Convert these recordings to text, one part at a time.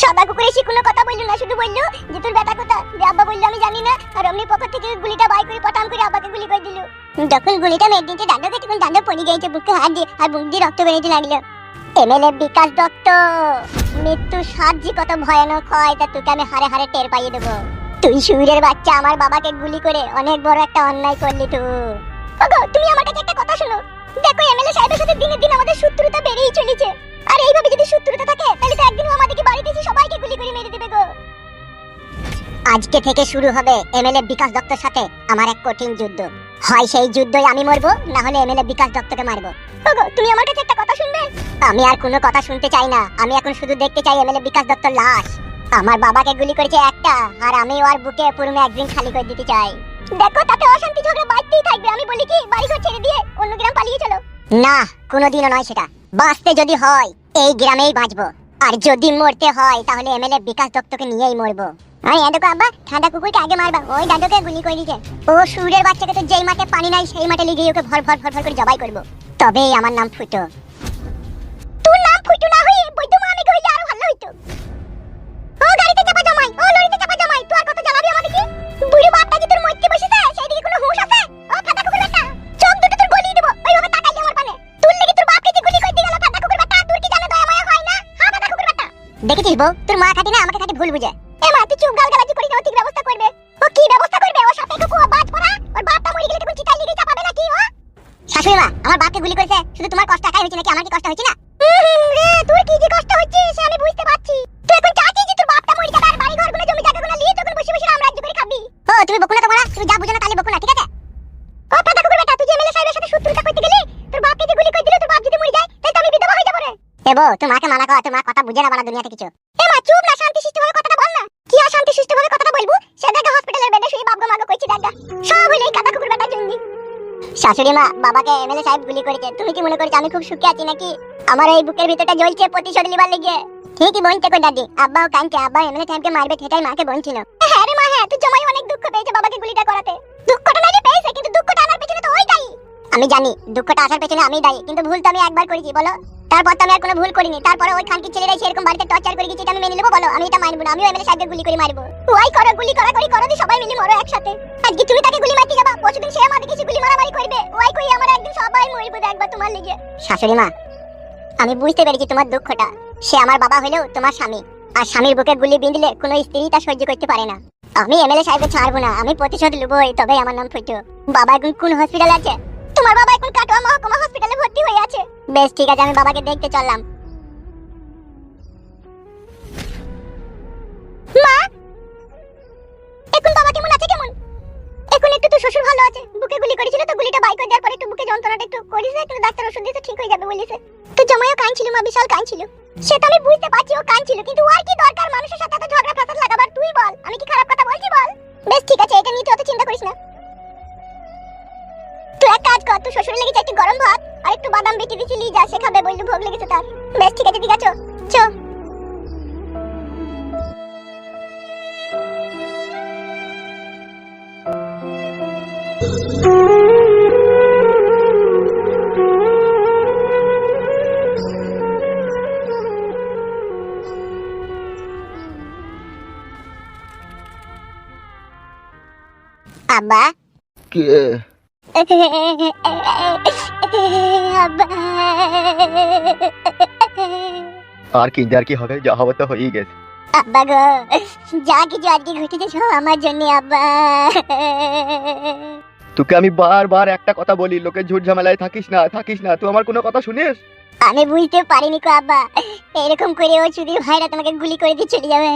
সাদা কুকুর এসে কথা বলল না, শুধু বলল যে তোর ব্যথা কোথা। আব্বা বলল, আমি জানি না। আর অমনি পকেট থেকে গুলিটা বাই করে পটাম করে আব্বাকে গুলি করে দিল। যখন গুলিটা মেরে দিতে দাঁড়াকে তখন দাঁড়া পড়ে গিয়েছে, বুকে হাত দিয়ে, আর বুক দিয়ে রক্ত বেরোতে লাগল। এমএলএ বিকাশ দত্ত, মৃত্যু সাহায্য কত ভয়ানক হয়, তা তোকে আমি হারে হারে টের পাইয়ে দেবো। তুই সুরের বাচ্চা, আমার বাবাকে গুলি করে অনেক বড় একটা অন্যায় করলি তুই। তুমি আমার কাছে একটা কথা শোনো। দেখো, এমএলএ সাহেবের সাথে দিনের দিন আমাদের শত্রুতা বেড়েই চলেছে। আর এইভাবে যদি শত্রুতা থাকে, তাহলে তো একদিন আমাদেরকে বাড়িতে এসে সবাইকে গুলি করে মেরে দেবে গো। আজকে থেকে শুরু হবে এমএলএ বিকাশ দত্তর সাথে আমার এক কঠিন যুদ্ধ। হয় সেই যুদ্ধই আমি মরবো, না হলে এমএলএ বিকাশ দত্তকে মারবো। ওগো, তুমি আমার কাছে একটা কথা শুনবে? আমি আর কোনো কথা শুনতে চাই না। আমি এখন শুধু দেখতে চাই এমএলএ বিকাশ দত্তর লাশ। আমার বাবাকে গুলি করেছে একটা, আর আমি ওর বুকে পুরো একদিন খালি করে দিতে চাই। দেখো তাতে অশান্তি ঝগড়া বাড়তেই থাকবে। আমি বলি কি বাড়ি ঘর ছেড়ে দিয়ে অন্য গ্রাম পালিয়ে চলো। না কোনোদিনও নয় সেটা। বাঁচতে যদি হয় এই গ্রামেই বাঁচবো। আর যদি মরতে হয় তাহলে এমএলএ বিকাশ দত্তকে নিয়েই মরবো। আরে দেখো আব্বা ঠান্ডা কুকুরকে আগে মারবা। ওই দাদুকে গুলি করে দিছে ও সুরের বাচ্চাকে তো যেই মাঠে পানি নাই সেই মাঠে লিগিয়ে ওকে ভর ভর ভর ভর করে জবাই করব। তবেই আমার নাম ফুটো। তোর নাম ফুটো না হয়ে বৈদ্য মামিকে হইলে আরও ভালো হইতো। কি আমার গুলি গেল কি হয় না? দেখেছিস বউ? তোর মা খাটি না, আমাকে খাটি ভুল বুঝে। এ মা, তুই চুপ না, ও ঠিক ব্যবস্থা করবে। ও কি ব্যবস্থা করবে? ও পড়া? ওর বাপটা মরে গেলে তখন লিগে চাপাবে নাকি, ও? শাশুড়ি মা, আমার বাপকে গুলি করেছে? শুধু তোমার কষ্ট একাই হয়েছে নাকি? আমার কি কষ্ট হয়েছে না? তোর কি যে কষ্ট হচ্ছে, সে আমি বুঝতে পারছি। তুই এখন চাচ্ছিস যে তোর বাপটা মরে যাবে, আর বাড়ি জমি নিয়ে তখন বসে বসে ও তুমি বকু না তোমারা, তুমি যা বুঝো না তাহলে বকু না, ঠিক আছে? পাতা কুকুর বেটা, তুই এমএলএ সাহেবের সাথে শত্রুতা করতে গেলি, তোর বাপকে যে গুলি করে দিল, তোর বাপ যদি মরে যায় তাহলে আমি বিধবা হয়ে যাব রে। এ বউ তোর মাকে মানা কর তোর মা কথা বুঝে না বানা দুনিয়াতে কিছু। এ মা, চুপ না, শান্তি শিষ্টভাবে কথাটা বল না। কি আর শান্তি শিষ্টভাবে কথাটা বলব? সে দেখা হসপিটালের বেডে শুয়ে বাবগো মাগো কইছি, দেখা সব হইলে এই কাতা কুকুর বেটার জন্য শাশুড়ি মা, বাবাকে এমএলএ সাহেব গুলি করেছে, তুমি কি মনে করছ আমি খুব সুখে আছি নাকি? আমার এই বুকের ভিতরটা জ্বলছে প্রতিশোধ লিবার লেগে। ঠিকই বলছে কো দাদি, আব্বাও কাঁদছে আব্বা এমএলএ সাহেবকে মারবে, সেটাই মাকে বলছিল। হ্যাঁ রে মা হ্যাঁ তুই দুঃখ পেয়েছে বাবাকে গুলিটা করাতে। দুঃখটা নাকি পেয়েছে, কিন্তু দুঃখটা আনার পেছনে তো ওই দায়ী। আমি জানি, দুঃখটা আসার পেছনে আমি দায়ী, কিন্তু ভুল তো আমি একবার করেছি, বলো? তারপর তো আমি আর কোনো ভুল করিনি, তারপরে ওই খানকি ছেলেরা সেরকম বাড়িতে টর্চার করে গেছে আমি মেনে নেব, বলো? আমি এটা মানবো না, আমিও এমএলএ সাহেবকে গুলি করে মারবো। ওই করো, গুলি করা, করি করো সবাই মিলে মরো একসাথে। আজকে তুমি তাকে গুলি মারতে যাবা পরশুদিন সে আমাদের কিছু গুলি মারামারি করবে। ওই কই আমরা একদিন সবাই মরবো দেখবা তোমার লেগে। শাশুড়ি মা, আমি বুঝতে পেরেছি তোমার দুঃখটা। সে আমার বাবা হলেও তোমার স্বামী, আর স্বামীর বুকে গুলি বিঁধলে কোনো স্ত্রী তা সহ্য করতে পারে না। আমি এমএলএ সাহেবকে ছাড়বো না, আমি প্রতিশোধ লুবই তবে আমার নাম ফুটু। বাবা এখন কোন হসপিটালে আছে? তোমার বাবা এখন কাটোয়া মহকুমা হসপিটালে ভর্তি হয়ে আছে। বেশ, ঠিক আছে, আমি বাবাকে দেখতে চললাম। মা! এখন বাবা কেমন আছে, কেমন? এখন একটু তো শ্বশুর ভালো আছে। বুকে গুলি করেছিল তো গুলিটা বাই করে দেওয়ার পরে একটু বুকে যন্ত্রণাটা একটু করেছে একটু ডাক্তার ওষুধ দিয়েছে ঠিক হয়ে যাবে বলেছে তো জমায়ও কাঁদছিল মা, বিশাল কাঁদছিল। সেটা আমি বুঝতে পারছি ও কাঁদছিল, কিন্তু ওর কি দরকার মানুষের সাথে এত ঝগড়া ফাসাদ লাগাবার? তুই বল, আমি কি খারাপ কথা বলছি বল? বেশ, ঠিক আছে, এটা নিয়ে তুই অত চিন্তা করিস না। তুই এক কাজ কর তুই শ্বশুর লেগেছে একটু গরম ভাত, আর একটু বাদাম বেটে দিয়েছিলি, যা সে খাবে বললি, ভোগ লেগেছে তার। বেশ, ঠিক আছে ঠিক আছে চো। আব্বা। কে? আর কি আর কি হবে যা হবে তো হয়েই গেছে। আব্বা গো যা কিছু আজকে ঘটেছে সব আমার জন্য আব্বা। তোকে আমি বারবার একটা কথা বলি লোকের ঝুট ঝামেলায় থাকিস না থাকিস না তুই আমার কোনো কথা শুনিস? আমি বুঝতে পারিনি কো আব্বা এরকম করে ও চুদির ভাইরা তোমাকে গুলি করে দিয়ে চলে যাবে।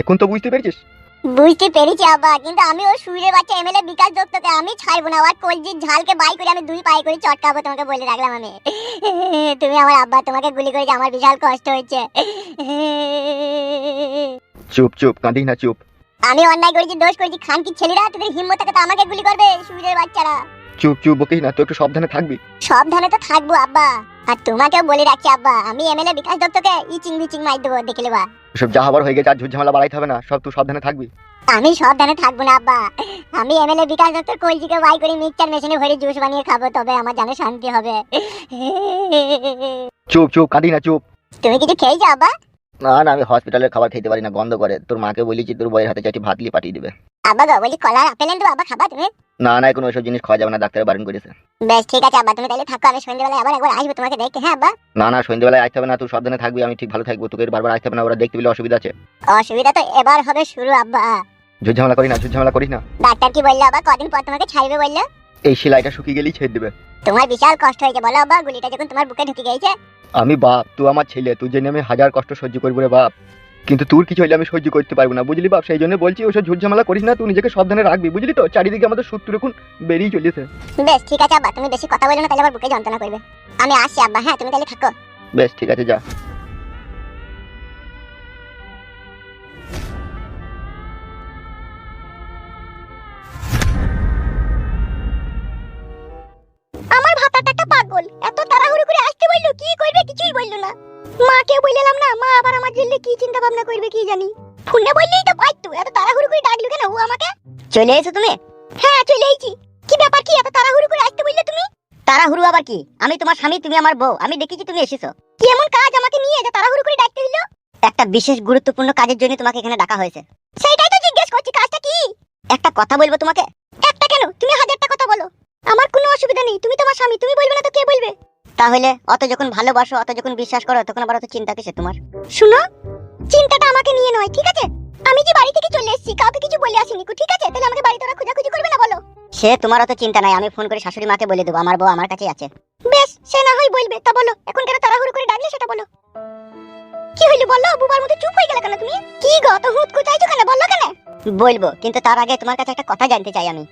এখন তো বুঝতে পেরেছিস? বুঝতে পেরেছি আব্বা। কিন্তু আমি ওই সুরের বাচ্চা এমএলএ বিকাশ দত্তকে আমি ছাড়বো না। আবার কলজির ঝালকে বাই করে আমি দুই পায়ে করে চটকাবো তোমাকে বলে রাখলাম আমি। তুমি আমার আব্বা তোমাকে গুলি করেছে আমার বিশাল কষ্ট হচ্ছে। চুপ চুপ কাঁদিস না চুপ। আমি অন্যায় করেছি দোষ করেছি। খানকির ছেলেরা? তোদের হিম্মত থাকে তো আমাকে গুলি করবে সুইরের বাচ্চারা? চুপ চুপ বকিস না তুই একটু সাবধানে থাকবি। সাবধানে তো থাকব আব্বা। আর তোমাকেও বলে রাখছি আব্বা আমি এমএলএ বিকাশ দত্তকে ইচিং বিচিং মার দেবো দেখে নেবা। সব যা হবার হয়ে গেছে আর ঝুট ঝামেলা বাড়াইতে হবে না সব তুই সাবধানে থাকবি। আমি সাবধানে থাকব না আব্বা। আমি এমএলএ বিকাশ দত্তর কলজিকে বাই করে মিক্সচার মেশিনে ভরে জুস বানিয়ে খাব তবে আমার জানে শান্তি হবে। চুপ চুপ কাঁদি না চুপ। তুমি কিছু খেয়েছো আব্বা? না না আমি হসপিটালের খাবার খেতে পারি না গন্ধ করে। তোর মাকে বলেছি তোর বইয়ের হাতে চারটি ভাত লিয়ে পাঠিয়ে দিবে। আব্বা গো বলি কলা আপেল এনে দেবো আব্বা খাবা তুমি? না না কোনো ওইসব জিনিস খাওয়া যাবে না ডাক্তার বারণ করেছে। বেশ ঠিক আছে আব্বা তুমি তাহলে থাকো আমি সন্ধ্যেবেলায় আবার একবার আসব তোমাকে দেখতে হ্যাঁ আব্বা? না না সন্ধ্যেবেলায় আসতে হবে না তুই সাবধানে থাকবি আমি ঠিক ভালো থাকব তোকে বারবার আসতে হবে না ওরা দেখতে পেলে অসুবিধা আছে। অসুবিধা তো এবার হবে শুরু আব্বা। ঝুট ঝামেলা করি না ঝুট ঝামেলা করিস না। ডাক্তার কি বলল আবার কদিন পর তোমাকে ছাড়বে বলল? এই সেলাইটা শুকিয়ে গেলেই ছেড়ে দেবে। তোমার বিশাল কষ্ট হয়েছে বলো আব্বা গুলিটা যখন তোমার বুকে ঢুকে গেছে। আমি বাপ তুই আমার ছেলে তুই জেনে আমি হাজার কষ্ট সহ্য করব রে বাপ। কিন্তু তোর কিছু হইলে আমি সহ্য করতে পারব না বুঝলি বাপ? সেই জন্য বলছি ওসব ঝামেলা করিস না তুই নিজেকে সাবধানে রাখবি বুঝলি তো? চারিদিকে আমাদের শত্রু এখন বেরিয়ে চলেছে। বেশ ঠিক আছে আব্বা তুমি বেশি কথা বলো না তাহলে আবার বুকে যন্ত্রণা করবে। আমি আসছি আব্বা হ্যাঁ তুমি তাহলে থাকো। বেশ ঠিক আছে যা। আমার ভাতাটা পাগল এত তাড়াহুড়ো করে আসতে বলল কি করবে কিছুই বলল না। মাকে বললাম না, মা আবার আমার জন্য কি চিন্তা ভাবনা করবে কি জানি। ফোনে বললেই তো পাইতো এত তাড়াহুড়ো করে ডাকলো কেন ও আমাকে? চলে এসো তুমি? হ্যাঁ চলে এসেছি। কি ব্যাপার কি, এত তাড়াহুড়ো করে আসতে বললে তুমি? তাড়াহুড়ো আবার কি? আমি তোমার স্বামী, তুমি আমার বউ, আমি দেখেছি তুমি এসেছ। কি এমন কাজ আমাকে নিয়ে যে তাড়াহুড়ো করে ডাকতে হলো? একটা বিশেষ গুরুত্বপূর্ণ কাজের জন্য তোমাকে এখানে ডাকা হয়েছে। সেটাই তো জিজ্ঞেস করছি, কাজটা কি? একটা কথা বলব তোমাকে? একটা কেন? তুমি হাজারটা কথা বলো। আমার কোনো অসুবিধা নেই, তুমি তোমার স্বামী, তুমি বলবে না তো কে বলবে? তাহলে অত যখন ভালোবাসো অত যখন বিশ্বাস করো তখন আবার অত চিন্তা কিসে তোমার? শুনো চিন্তাটা আমাকে নিয়ে নয় ঠিক আছে? আমি যে বাড়ি থেকে চলে এসেছি কাউকে কিছু বলে আসিনি ঠিক আছে? তাহলে আমাকে বাড়িতে ওরা খোঁজাখুঁজি করবে না বলো। সে তোমার অত চিন্তা নাই আমি ফোন করে শাশুড়ি মাকে বলে দেবো আমার বউ আমার কাছেই আছে। বেশ সে না হয় বলবে তা বলো এখন কেন তাড়াহুড়ো করে ডাকলে সেটা বলো। কি হইল বলল বুবার মতো চুপ হয়ে গেলে কেন তুমি? কি গো তো হুট কোথায় কেন বলল কেন? বলব কিন্তু তার আগে তোমার কাছে একটা কথা জানতে চাই আমি।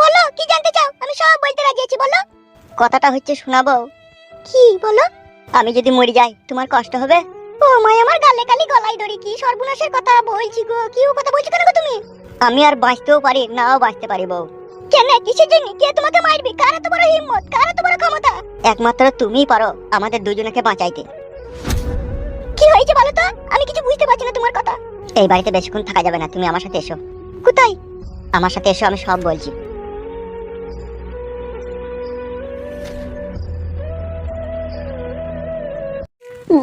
বলো কি জানতে চাও? আমি সব বলতে রাজি আছি বলো। কথাটা হচ্ছে শোনাবো কি, বলো? আমি যদি মরে যাই, তোমার কষ্ট হবে? ও মাই, আমার গালে কালি গলায় দড়ি কি সর্বনাশের কথা বলছি গো? কি কথা বলছো কেন গো তুমি? আমি আর বাঁচতেও পারি, নাও বাঁচতে পারি বউ। কেন, কিসের জন্য? কে তোমাকে মারবে? কার এত বড় হিম্মত? কার এত বড় ক্ষমতা? একমাত্র তুমিই পারো আমাদের দুজনকে বাঁচাইতে। কি হয়েছে বলো তো? আমি কিছু বুঝতে পারছি না তোমার কথা। এই বাড়িতে বেশিক্ষণ থাকা যাবে না, তুমি আমার সাথে এসো। কোথায়? আমার সাথে এসো, আমি সব বলছি।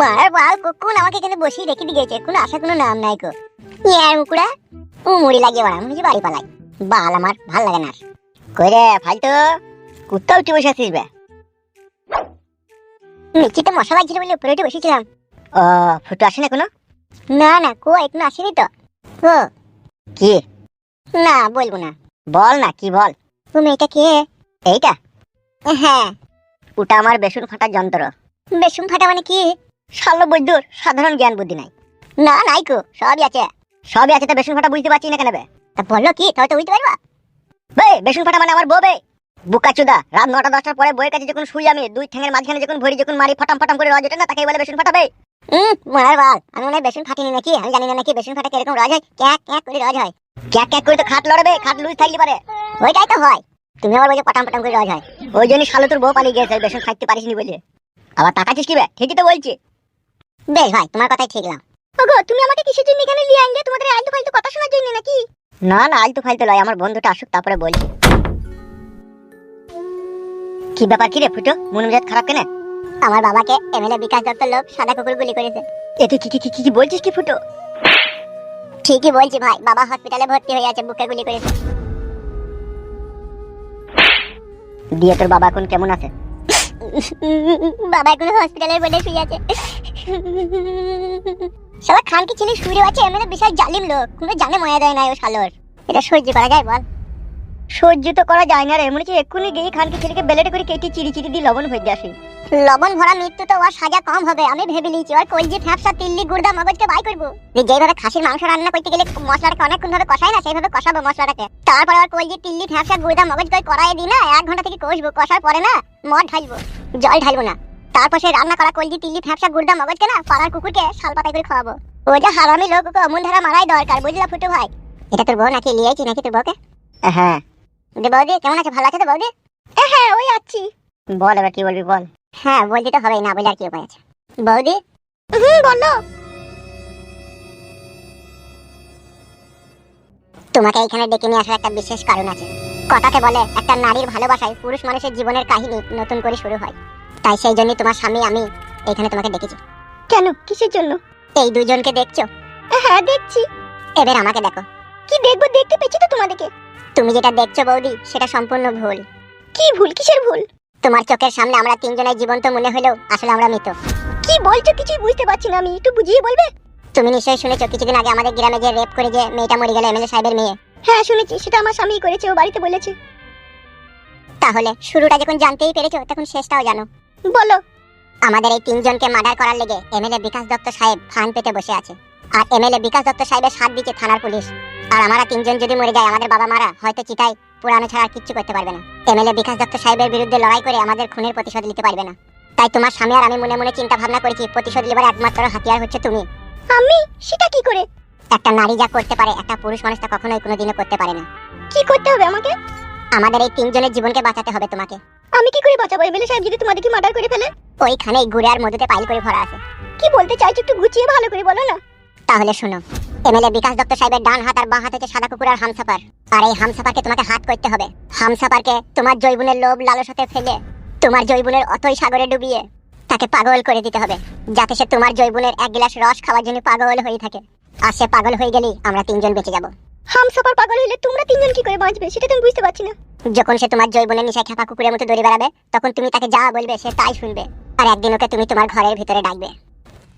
বারবার কোন আমাকে এখানে বসিয়ে রেখে দিয়ে গেছে? কোনো আসার কোনো নাম নাই কো ইয়ার মুকুড়া, ও মুড়ি লাগিয়ে বাড়া হচ্ছে বাড়ি পালাই। বাল আমার, ভালো লাগে না। কই রে, ফালতু, কুত্তা উঠে বসে আছিস বে? নিচেতে মশা লাগছিল বলে উপরে উঠে বসেছিলাম। ও, ফুটু আসে না কোনো না না, কো, এখনও আসেনি তো। ও। কি? না, বলব না। বল না, কি বল? তুমি এটা কে? এইটা? হ্যাঁ। ওটা আমার বেসন ফাটার যন্ত্র। বেসন ফাটা মানে কি? শাল্য বৈদ্যুর সাধারণ জ্ঞান বুদ্ধি নাই। না নাই কো সবই আছে। সবই আছে তা বেসন ফাটা বুঝতে পারছি না কেন বে? তা বলল কি তাহলে তো বুঝতে পারবা? বে বেসন ফাটা মানে আমার বউ বে। বুকা চুদা রাত নটা দশটার পরে বইয়ের কাছে যখন শুই আমি দুই ঠ্যাঙের মাঝখানে যখন ভরি যখন মারি ফটাম ফটাম করে রজ ওঠে না তাকে বলে বেসন ফাটাবে হুম মার বাল আমি মনে হয় বেসন ফাটিনি নাকি আমি জানি না নাকি বেসন ফাটা কীরকম রজ হয় ক্যাক ক্যাক করে রজ হয়। ক্যাক ক্যাক করে তো খাট লড়বে খাট লুজ থাকলে পারে। ওইটাই তো হয় তুমি আবার বলছো পটাম পটাম করে রজ হয়। ওই জন্যই শালো তোর বউ পালিয়ে গেছে বেসন খাইতে পারিসনি বলে। আবার তাকাচ্ছিস কি বে? ঠিকই তো বলছি। বেশ ভাই তোমার কথাই ঠিক লাম ওগো তুমি আমাকে কিসের জন্য এখানে নিয়ে আনলে? তোমাদের আলতু ফালতু কথা শোনার জন্য নাকি? না না আলতু ফালতু লয় আমার বন্ধুটা আসুক তারপরে বলছি। কি ব্যাপার কি রে ফুটো? মন মেজাজ খারাপ কেন? আমার বাবাকে এমএলএ বিকাশ দত্ত লোক সাদা কুকুর গুলি করেছে। এ তুই কি কি কি- বলছিস কি ফুটো? ঠিকই বলছি ভাই বাবা হসপিটালে ভর্তি হয়ে আছে বুকে গুলি করেছে। দিয়ে তোর বাবা এখন কেমন আছে? বাবা এখন হসপিটালের বেডে শুয়ে আছে। শালা খান কি ছেলে শুয়ে আছে এমএলএ বিশাল জালিম লোক। কোনো জানে ময়া দেয় না ও শালোর। এটা সহ্য করা যায়, বল। সহ্য তো করা যায় না রে মনে হচ্ছে এক্ষুনি গিয়ে খানকে ছেলেকে বেলেটে করে কেটে চিড়ি চিড়ি দিয়ে লবণ ভেজে আসি। লবণ ভরা মৃত্যু তো ওর সাজা কম হবে, আমি ভেবে নিয়েছি। ওর কলজি ফ্যাপসা তিল্লি, গুড়দা, মগজকে বাই করব। যে যেভাবে খাসির মাংস রান্না করতে গেলে মশলাটাকে অনেকক্ষণ ধরে কষায় না, সেইভাবে কষাবো মশলাটাকে। তারপরে ওর কলজি, তিল্লি ফ্যাপসা গুড়দা, মগজ করে কড়াই দিই না, এক ঘণ্টা থেকে কষবো। কষার পরে না, মদ ঢালবো। জল ঢালবো না। তারপর সেই রান্না করা কলজি তিল্লি ফ্যাপসা গুড়দা মগজকে না পাড়ার কুকুরকে শাল পাতায় করে খাওয়াবো। ও যে হারামি লোক ওকে অমন ধারা মারাই দরকার বুঝলা ফুটু ভাই? এটা তোর বউ নাকি লিয়েছি নাকি তোর বউকে? হ্যাঁ। যে বৌদি কেমন আছে? ভালো আছে তো বৌদি? হ্যাঁ ওই আছি। বল এবার কি বলবি বল। হ্যাঁ বলতে তো হবেই না বলে আর কি উপায় আছে। বৌদি? হুম বলো। তোমাকে এখানে ডেকে নিয়ে আসার একটা বিশেষ কারণ আছে। কথাতে বলে একটা নারীর ভালোবাসায় পুরুষ মানুষের জীবনের কাহিনী নতুন করে শুরু হয়। তাই সেই জন্যই তোমার স্বামী আমি এখানে তোমাকে ডেকেছি কেন? কিসের জন্য? এই দুজনকে দেখছ? হ্যাঁ দেখছি। এবার আমাকে দেখো। কি দেখব? দেখতে পেয়েছি তো তোমাদেরকে। তুমি যেটা দেখছ বৌদি সেটা সম্পূর্ণ ভুল। কি ভুল? কিসের ভুল? তোমার চোখের সামনে আমরা তিনজনের জীবন্ত মনে হলেও আসলে আমরা মৃত। কি বলছো? কিছুই বুঝতে পারছি না আমি। একটু বুঝিয়ে বলবে? তুমি নিশ্চয়ই শুনেছো কিছুদিন আগে আমাদের গ্রামে যে রেপ করে যে মেয়েটা মরে গেল এমএলএ সাহেবের মেয়ে। হ্যাঁ শুনেছি। সেটা আমার স্বামী করেছে ও বাড়িতে বলেছে। তাহলে শুরুটা যখন জানতেই পেরেছ তখন শেষটাও জানো। বলো। আমাদের এই তিনজনকে মার্ডার করার লেগে এমএলএ বিকাশ দত্ত সাহেব ফান পেতে বসে আছে। আর এমএলএ বিকাশ দত্ত সাহেবের সাথ দিচ্ছে থানার পুলিশ। আর আমরা তিনজন যদি মরে যাই আমাদের বাবা মারা হয়তো চিতায় পুরানো ছাড়া আর কিচ্ছু করতে পারবে না। এমএলএ বিকাশ দত্ত সাহেবের বিরুদ্ধে লড়াই করে আমাদের খুনের প্রতিশোধ নিতে পারবে না। তাই তোমার স্বামী আর আমি মনে মনে চিন্তা ভাবনা করেছি প্রতিশোধ নেবার একমাত্র হাতিয়ার হচ্ছে তুমি। আমি? সেটা কি করে? একটা নারী যা করতে পারে একটা পুরুষ মানুষ তা কখনোই কোনোদিনও করতে পারে না। কি করতে হবে আমাকে? আমাদের এই তিনজনের জীবনকে বাঁচাতে হবে তোমাকে। আমি কি করে বাঁচাবো? এমএলএ সাহেব যদি তোমাদের কি মার্ডার করে ফেলে? ওইখানেই ঘুরে আর মধুতে পাইল করে ভরা আছে। কি বলতে চাইছো একটু গুছিয়ে ভালো করে বলো না। তাহলে শোনো এমএলএ বিকাশ দত্ত সাহেবের ডান হাত আর বাঁ হাত হচ্ছে সাদা কুকুর আর হামসাপার আর এই হামসাপারকে তোমাকে হাত করতে হবে। হামসাপারকে তোমার জৈবনের লোভ লালসাতে ফেলে তোমার জৈবনের অতই সাগরে ডুবিয়ে তাকে পাগল করে দিতে হবে যাতে সে তোমার জৈবনের এক গ্লাস রস খাওয়ার জন্য পাগল হয়ে থাকে। আর সে পাগল হয়ে গেলেই আমরা তিনজন বেঁচে যাব। হামসাপার পাগল হইলে তোমরা তিনজন কি করে বাঁচবে? সেটা তুমি বুঝতে পারছি না। যখন সে তোমার জৈবনের নিশায় খেপা কুকুরের মতো দৌড়ে বেড়াবে, তখন তুমি তাকে যা বলবে সে তাই শুনবে। আর একদিন ওকে তুমি তোমার ঘরের ভিতরে ডাকবে।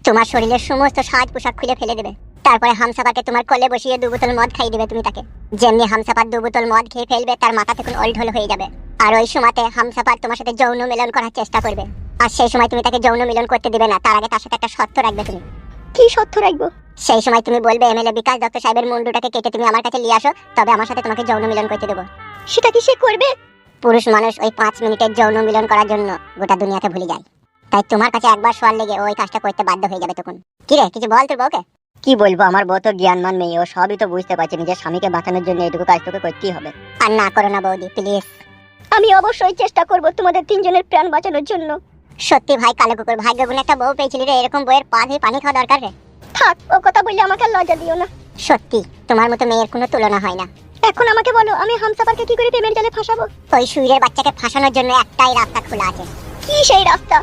তোমার শরীরের সমস্ত সাজ পোশাক খুলে ফেলে দেবে। তারপরে হামসাপাকে তোমার কোলে বসিয়ে দু বোতল মদ খাইয়ে দেবে তুমি তাকে। যেমনি হামসাপার দু বোতল মদ খেয়ে ফেলবে, তার মাথা তখন ওলঢোল হয়ে যাবে। আর ওই সময়তে হামসাপার তোমার সাথে যৌন মিলন করার চেষ্টা করবে। আর সেই সময় তুমি তাকে যৌন মিলন করতে দিবে না, তার আগে তার সাথে একটা শর্ত রাখবে তুমি। কি শর্ত রাখব? সেই সময় তুমি বলবে এমএলএ বিকাশ দত্ত সাহেবের মুন্ডুটাকে কেটে তুমি আমার কাছে নিয়ে আসো তবে আমার সাথে তোমাকে যৌন মিলন করতে দেবো। সেটা কি সে করবে? পুরুষ মানুষ ওই পাঁচ মিনিটের যৌন মিলন করার জন্য গোটা দুনিয়াকে ভুলে যায়। তাই তোমার কাছে একবার শোয়ার লেগে ওই কাজটা করতে বাধ্য হয়ে যাবে তখন। কি রে কিছু বল তোর বউকে? কি বলব আমার বউ তো জ্ঞানমান মেয়ে ও সবই তো বুঝতে পারছে নিজের স্বামীকে বাঁচানোর জন্য এটুকু কাজ তোকে করতেই হবে। আর না করো না বৌদি প্লিজ আমি অবশ্যই চেষ্টা করব তোমাদের তিনজনের প্রাণ বাঁচানোর জন্য। সত্যি ভাই কালো কুকুর ভাগ্য গুণ একটা বউ পেয়েছিলি রে এরকম বউয়ের পা ধুয়ে পানি খাওয়া দরকার রে। থাক ও কথা বললে আমাকে লজ্জা দিও না। সত্যি তোমার মতো মেয়ের কোনো তুলনা হয় না। এখন আমাকে বলো আমি হামসাফারকে কি করে পেমেন্ট জালে ফাঁসাবো? ওই সুইরের বাচ্চাকে ফাঁসানোর জন্য একটাই রাস্তা খোলা আছে। কি সেই রাস্তা?